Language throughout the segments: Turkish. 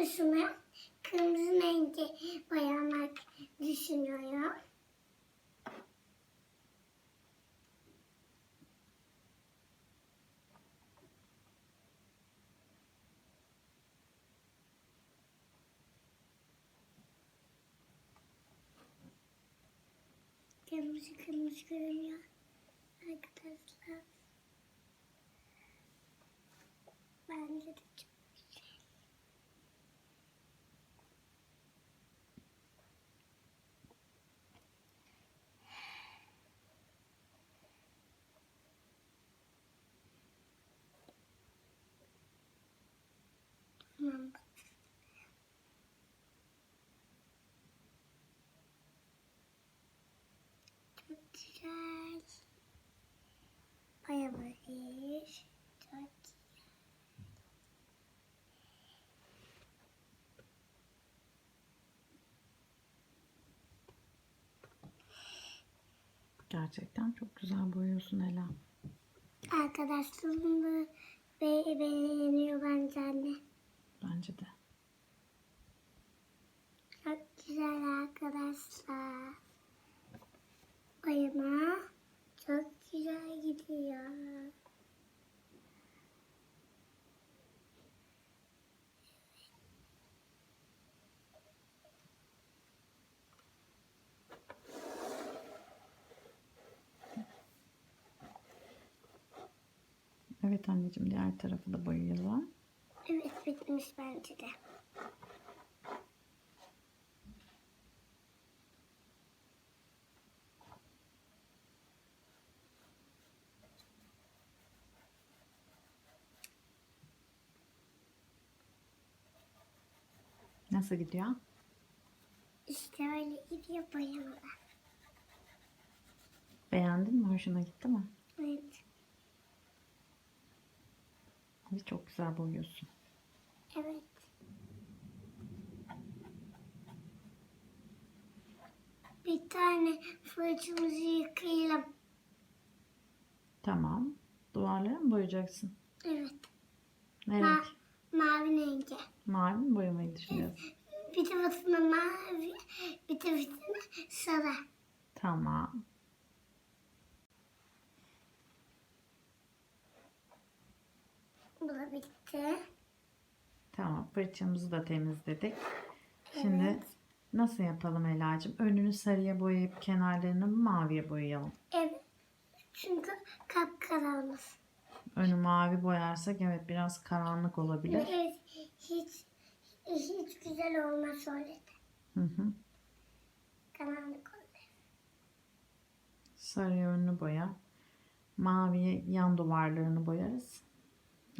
tuşunu kırmızı rengi boyamak düşünüyorum. Kırmızı kırmızı görünüyor arkadaşlar. Bence de çok güzel. Tamam. Çok güzel. Bayağı bir. Çok. Gerçekten çok güzel boyuyorsun Ela. Arkadaşlarım da be beğeniyor bence anne. Bence de. Çok güzel arkadaşlar. Bayıma çok güzel gidiyor. Evet anneciğim diğer tarafı da boyayalım. Evet bitmiş bence de. Nasıl gidiyor? İşte öyle gidiyor bayamalar. Beğendin mi? Hoşuna gitti mi? Evet. Evet, çok güzel boyuyorsun. Evet. Bir tane fırçamızı yıkayalım. Tamam. Duvarları mı boyayacaksın? Evet. Ne Ma renk? mavi rengi. Mavi mi boyamayı düşünüyorsun? Bir tarafına mavi, bir tarafına sarı. Tamam. Bu da bitti. Tamam. Fırçamızı da temizledik. Şimdi Evet. nasıl yapalım Ela'cığım? Önünü sarıya boyayıp kenarlarını maviye boyayalım. Evet. Çünkü kapkaranlık. Önü mavi boyarsak evet biraz karanlık olabilir. Evet. Hiç hiç güzel olmaz öyle. Hı hı. Karanlık olur. Sarıya önünü boya. Maviye yan duvarlarını boyarız.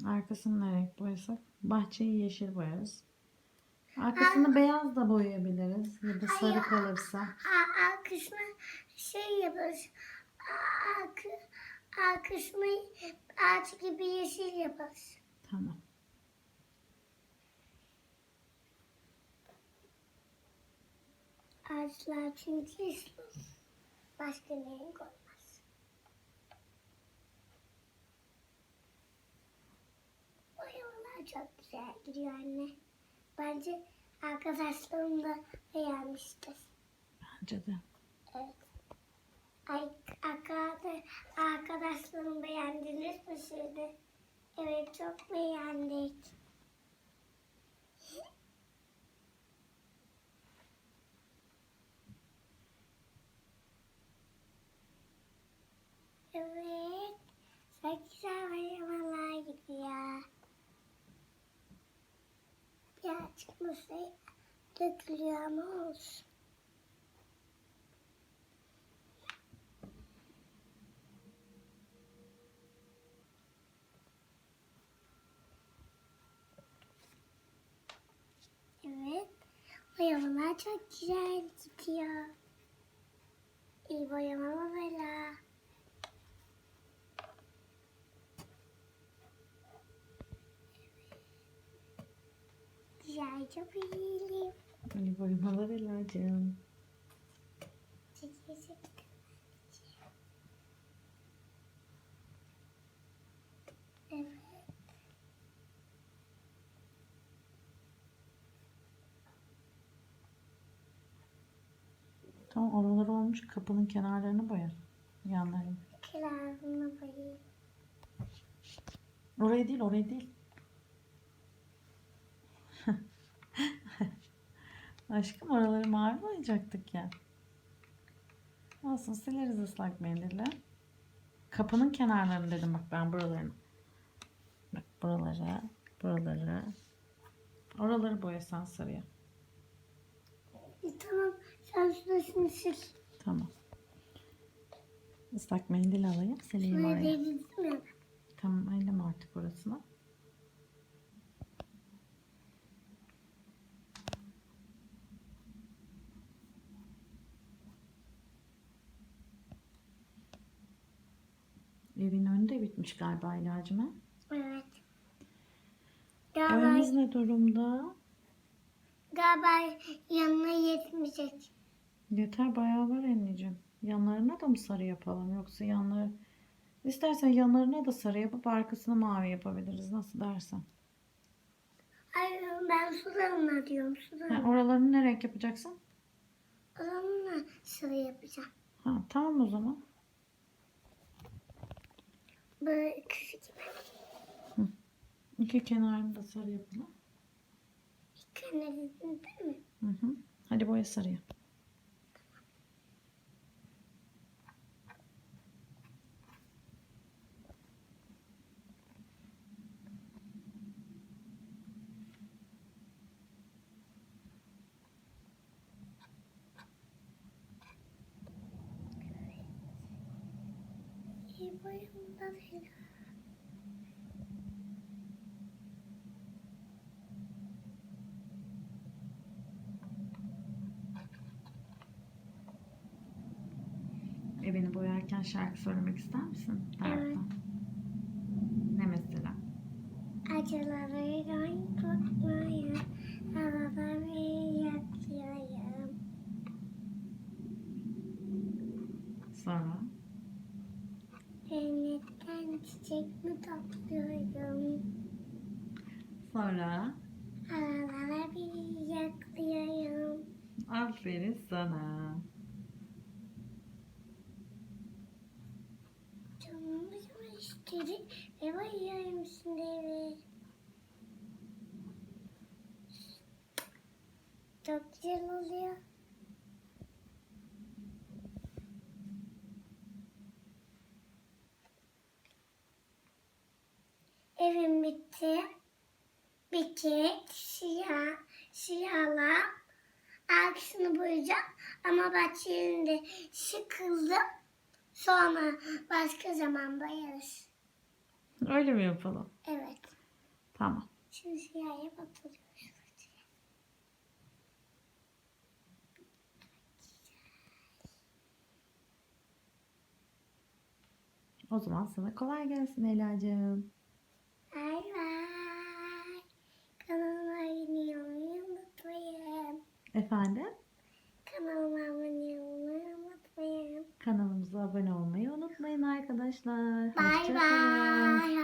Arkasını ne renk boyasak? Bahçeyi yeşil boyarız. Arkasını beyaz da boyayabiliriz. Ya da sarı Hayır. kalırsa. Kısmı şey yaparız. Kısmı ağaç gibi yeşil yaparız. Tamam. Ağaçlar çünkü yeşil olur. Başka renk olmaz. Çok güzel gidiyor anne. Bence arkadaşlarım da beğenmiştir. Bence de. Evet. Ay, arkada, arkadaşlarım beğendiniz mi şimdi? Evet çok beğendik. Evet. Çok güzel bayamalar gidiyor. Masaya dökülüyor olsun. Evet. Boyamalar çok güzel gidiyor. İyi boyama çok iyiyim. Hani boyumalar Tamam oralar olmuş. Kapının kenarlarını boya. Yanlarını. Kenarını boyayayım. Orayı değil orayı değil. Aşkım oraları mavi boyayacaktık ya. Olsun sileriz ıslak mendille. Kapının kenarlarını dedim bak ben buralarını. Bak buraları, buraları. Oraları boyasan sarıya. E, tamam sen şurasını sil. Tamam. Islak mendil alayım sileyim değdirdim ya. Evin önünde bitmiş galiba ilacımı. Evet. Galiba, Boyamız ne durumda? galiba yanına yetmeyecek. Yeter bayağı var anneciğim. Yanlarına da mı sarı yapalım yoksa yanları... İstersen yanlarına da sarı yapıp arkasını mavi yapabiliriz. Nasıl dersen. Ay ben sularına diyorum sularına. oralarını ne renk yapacaksın? Oranla sıra yapacağım. Ha, tamam o zaman. Böyle küçük gibi. İki kenarını da sarı yapalım. Kenarını değil mi? Hı hı. Hadi boya sarıya. İyi değil. Evini boyarken şarkı söylemek ister misin? Evet. Ne mesela? Acılarıyla tutmayın. Havaları yakıyorum. Sonra? Cennetten çiçek mi topluyorum? Sonra? Havalara bir yakıyorum. Aferin sana. Canımı istedi ve bayıyorum şimdi eve. Çok güzel oluyor. Evim bitti. Bitecek. Siyah, siyahla. Arkasını boyayacağım. Ama bahçenin sıkıldım. Sonra başka zaman boyarız. Öyle mi yapalım? Evet. Tamam. Şimdi siyahya batırıyoruz. O zaman sana kolay gelsin Ela'cığım. Bay bay. Kanalıma abone olmayı unutmayın. Efendim? Kanalıma abone olmayı unutmayın. Kanalımıza abone olmayı unutmayın arkadaşlar. Bay bay.